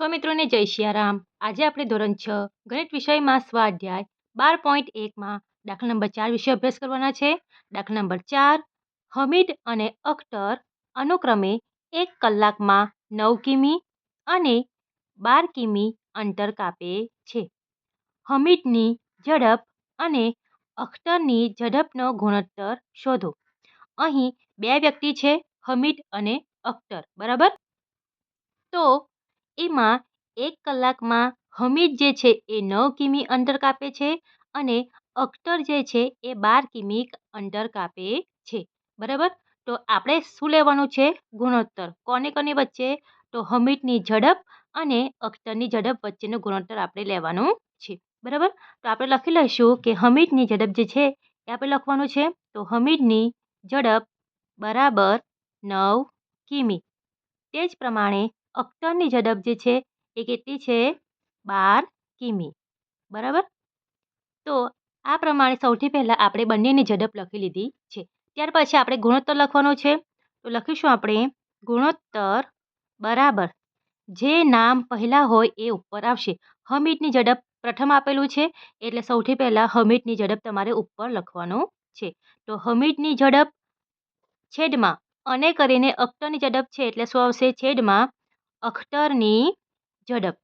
સ્વમિત્રોને જય સિયારામ આજે આપણે ધોરણ છ, ગણિત વિષયમાં સ્વાધ્યાય બાર પોઈન્ટ એકમાં દાખલા નંબર ચાર વિશે અભ્યાસ કરવાના છે. દાખલા નંબર ચાર, હમીદ અને અખ્તર અનુક્રમે એક કલાકમાં નવ કિમી અને બાર કિમી અંતર કાપે છે. હમીદની ઝડપ અને અખ્તરની ઝડપનો ગુણોત્તર શોધો. અહીં બે વ્યક્તિ છે, હમીદ અને અખ્તર. બરાબર? તો એમાં એક કલાકમાં હમીદ જે છે એ નવ કિમી અંતર કાપે છે અને અખ્તર જે છે એ બાર કિમી અંતર કાપે છે. બરાબર? તો આપણે શું લેવાનું છે? ગુણોત્તર. કોને કોની વચ્ચે? તો હમીદની ઝડપ અને અખ્તરની ઝડપ વચ્ચેનો ગુણોત્તર આપણે લેવાનું છે. બરાબર? તો આપણે લખી લઈશું કે હમીદની ઝડપ જે છે એ આપણે લખવાનું છે. તો હમીદની ઝડપ બરાબર નવ કિમી. તે જ પ્રમાણે અખ્તરની ઝડપ જે છે એ કેટલી છે? બાર કિમી. બરાબર? તો આ પ્રમાણે સૌથી પહેલાં આપણે બંનેની ઝડપ લખી લીધી છે. ત્યાર પછી આપણે ગુણોત્તર લખવાનો છે. તો લખીશું આપણે ગુણોત્તર બરાબર. જે નામ પહેલાં હોય એ ઉપર આવશે. હમીટની ઝડપ પ્રથમ આપેલું છે, એટલે સૌથી પહેલાં હમીટની ઝડપ તમારે ઉપર લખવાનું છે. તો હમીટની ઝડપ છેદમાં અને કરીને અખ્તરની ઝડપ છે એટલે શું આવશે? છેદમાં અખ્તરની ઝડપ.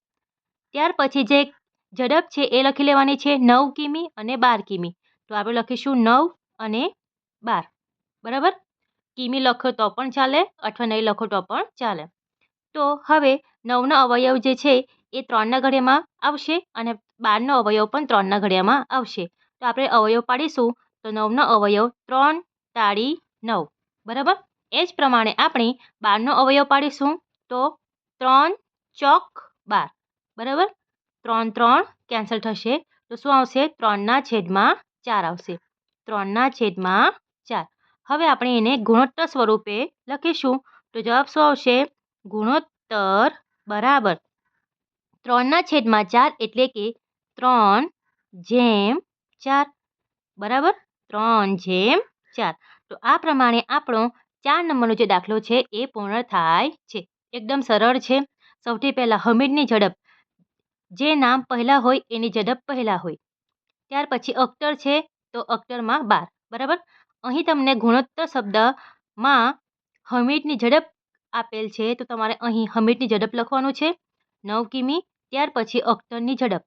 ત્યાર પછી જે ઝડપ છે એ લખી લેવાની છે નવ કિમી અને બાર કિમી. તો આપણે લખીશું નવ અને બાર. બરાબર? કિમી લખો તો પણ ચાલે, અથવા નહીં લખો તો પણ ચાલે. તો હવે નવનો અવયવ જે છે એ ત્રણના ઘડિયામાં આવશે અને બારનો અવયવ પણ ત્રણના ઘડિયામાં આવશે. તો આપણે અવયવ પાડીશું, તો નવનો અવયવ ત્રણ તાળી નવ. બરાબર? એ જ પ્રમાણે આપણે બારનો અવયવ પાડીશું, તો ત્રણ ચોક બાર. બરાબર? ત્રણ ત્રણ કેન્સલ થશે. તો શું આવશે? ત્રણના છેદમાં ચાર આવશે. ત્રણના છેદમાં ચાર. હવે આપણે એને ગુણોત્તર સ્વરૂપે લખીશું. તો જવાબ શું આવશે? ગુણોત્તર બરાબર. ત્રણના છેદમાં ચાર એટલે કે ત્રણ જેમ ચાર. બરાબર? ત્રણ જેમ ચાર. તો આ પ્રમાણે આપણો ચાર નંબરનો જે દાખલો છે એ પૂર્ણ થાય છે. એકદમ સરળ છે. સૌથી પહેલાં હમીરની ઝડપ. જે નામ પહેલાં હોય એની ઝડપ પહેલાં હોય. ત્યાર પછી અખ્તર છે તો અખ્તરમાં બાર. બરાબર? અહીં તમને ગુણોત્તર શબ્દમાં હમીટની ઝડપ આપેલ છે તો તમારે અહીં હમીટની ઝડપ લખવાનું છે. નવ કિમી. ત્યાર પછી અખ્તરની ઝડપ.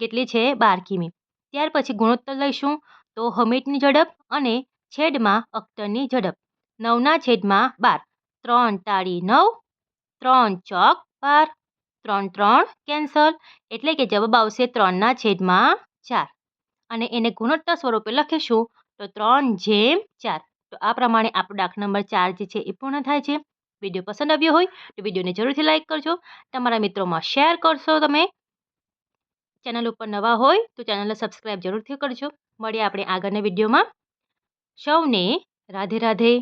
કેટલી છે? બાર કિમી. ત્યાર પછી ગુણોત્તર લઈશું તો હમીટની ઝડપ અને છેદમાં અખ્તરની ઝડપ. નવના છેદમાં બાર. ત્રણ તાળી નવ. ત્રણ ચોક બાર, ત્રણ ત્રણ કેન્સલ, એટલે કે જવાબ આવશે ત્રણના છેદમાં ચાર. અને એને ગુણોત્તર સ્વરૂપે લખીશું તો ત્રણ જેમ ચાર. તો આ પ્રમાણે આપણો દાખલા નંબર ચાર જે છે એ પૂર્ણ થાય છે. વીડિયો પસંદ આવ્યો હોય તો વિડીયોને જરૂરથી લાઇક કરજો. તમારા મિત્રોમાં શેર કરશો તમે. ચેનલ ઉપર નવા હોય તો ચેનલને સબસ્ક્રાઈબ જરૂરથી કરજો. મળીએ આપણે આગળના વિડીયોમાં. સૌને રાધે રાધે.